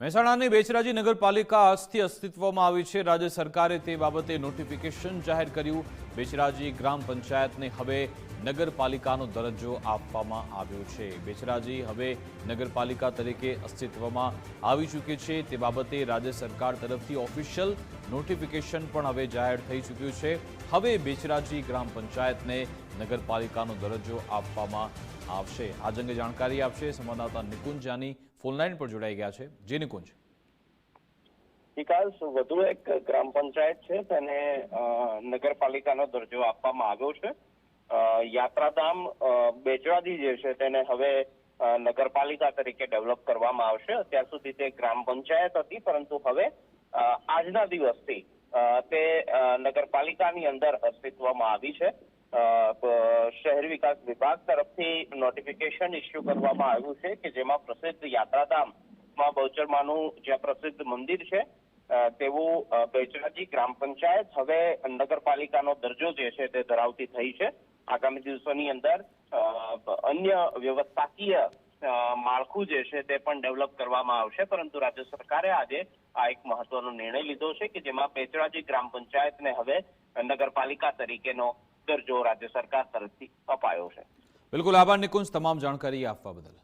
મહેસાણાની બેચરાજી નગરપાલિકા આજથી અસ્તિત્વમાં આવી છે. રાજ્ય સરકારે તે બાબતે નોટિફિકેશન જાહેર કર્યું. બેચરાજી ગ્રામ પંચાયતને હવે નગરપાલિકાનો દરજ્જો આપવામાં આવ્યો છે. બેચરાજી હવે નગરપાલિકા તરીકે અસ્તિત્વમાં આવી ચૂકી છે. તે બાબતે રાજ્ય સરકાર તરફથી ઓફિશિયલ નોટિફિકેશન પણ હવે જાહેર થઈ ચૂક્યું છે. હવે બેચરાજી ગ્રામ પંચાયતને નગરપાલિકાનો દરજ્જો આપવામાં આવશે. આજ અંગે જાણકારી આપશે સંવાદદાતા નિકુંજ, જાની ફોનલાઈન પર જોડાઈ ગયા છે. જે નિકુંજ. વિકાસ વધુ એક ગ્રામ પંચાયત છે, તેને નગરપાલિકાનો દરજ્જો આપવામાં આવ્યો છે. યાત્રાધામ બેચરાજી જે છે તેને હવે નગરપાલિકા તરીકે ડેવલપ કરવામાં આવશે. અત્યાર સુધી તે ગ્રામ પંચાયત હતી, પરંતુ હવે આજના દિવસથી તે નગરપાલિકાની અંદર અસ્તિત્વમાં આવી છે. શહેર વિકાસ વિભાગ તરફથી નોટિફિકેશન ઇસ્યુ કરવામાં આવ્યું છે કે જેમાં પ્રસિદ્ધ યાત્રાધામમાં બહુચરમાનું જ્યાં પ્રસિદ્ધ મંદિર છે તેવું બેચરાજી ગ્રામ પંચાયત હવે નગરપાલિકાનો દરજ્જો જે છે તે ધરાવતી થઈ છે. આગામી દિવસોની અંદર અન્ય વ્યવસ્થાકીય માળખું જે છે તે પણ ડેવલપ કરવામાં આવશે. પરંતુ રાજ્ય સરકારે આજે આ એક મહત્વનો નિર્ણય લીધો છે કે જેમાં પેચરાજી ગ્રામ પંચાયતને હવે નગરપાલિકા તરીકેનો દરજ્જો રાજ્ય સરકાર તરફથી અપાયો છે. બિલકુલ આભાર નિકુંજ, તમામ જાણકારી આપવા બદલ.